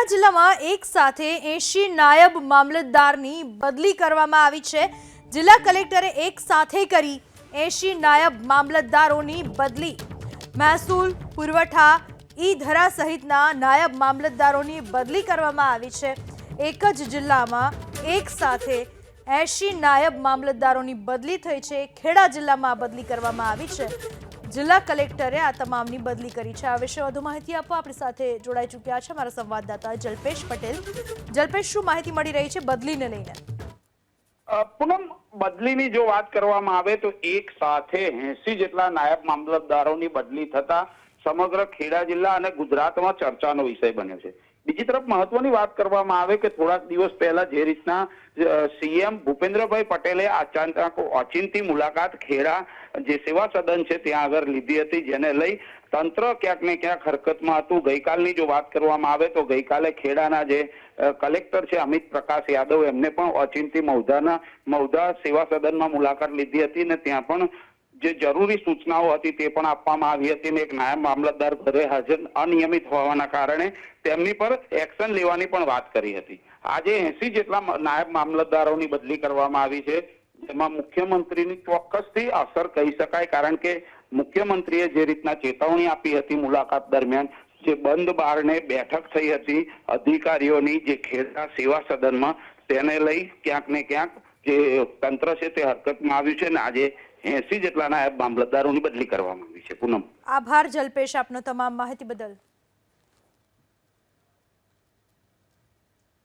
ખેડા જિલ્લામાં એક સાથે એંશી નાયબ મામલતદારની બદલી કરવામાં આવી છે. જિલ્લા કલેક્ટરે એક સાથે કરી એંશી નાયબ મામલતદારોની બદલી. મહેસૂલ, પુરવઠા, ઈ ધરા સહિતના નાયબ મામલતદારોની બદલી કરવામાં આવી છે. એક જ જિલ્લામાં એક સાથે એંશી નાયબ મામલતદારોની બદલી થઈ છે. ખેડા જિલ્લામાં બદલી કરવામાં આવી છે. જિલ્લા કલેક્ટરે આ તમામની બદલી કરી છે. આ વિશે વધુ માહિતી આપવા આપણી સાથે જોડાઈ ચૂક્યા છે મારા સંવાદદાતા જલ્પેશ પટેલ. જલ્પેશ, શું માહિતી મળી રહી છે બદલીને લઈને? પૂનમ, બદલીની જો વાત કરવામાં આવે તો એક સાથે એસી જેટલા નાયબ મામલતદારોની બદલી થતા સમગ્ર ખેડા જિલ્લા અને ગુજરાતમાં ચર્ચાનો વિષય બન્યો છે. બીજી તરફ મહત્વની વાત કરવામાં આવે કે થોડાક દિવસ પહેલા જે રીતના સીએમ ભૂપેન્દ્રભાઈ પટેલે અચાનક ઓચિંતી મુલાકાત ખેડા જે સેવા સદન છે ત્યાં આગળ લીધી હતી, જેને લઈ તંત્ર ક્યાંક ને ક્યાંક હરકતમાં હતું. ગઈકાલની જો વાત કરવામાં આવે તો ગઈકાલે ખેડાના જે કલેક્ટર છે અમિત પ્રકાશ યાદવ, એમને પણ ઓચિંતી મૌધાના, મૌધા સેવા સદનમાં મુલાકાત લીધી હતી ને ત્યાં પણ જે જરૂરી સૂચનાઓ હતી તે પણ આપવામાં આવી હતી ને એક નાયબ મામલતદાર ઘરે હાજર અનિયમિત હોવાના કારણે તેમની પર એક્શન લેવાની પણ વાત કરી હતી. આજે એસી જેટલા નાયબ મામલતદારોની બદલી કરવામાં આવી છે. જેમાં મુખ્યમંત્રીની ચોક્કસથી અસર કહી શકાય, કારણ કે મુખ્યમંત્રીએ જે રીતના ચેતવણી આપી હતી મુલાકાત દરમિયાન, જે બંધ બારને બેઠક થઈ હતી, અધિકારીઓની જે ખેડા સેવા સદનમાં, તેને લઈ ક્યાંક ને ક્યાંક જે તંત્ર છે તે હરકતમાં આવ્યું છે ને આજે એસી જેટલા નાયબ મામલતદારોની બદલી કરવામાં આવી છે. પૂનમ. આભાર, જલ્પેશ, આપનો તમામ માહિતી બદલ.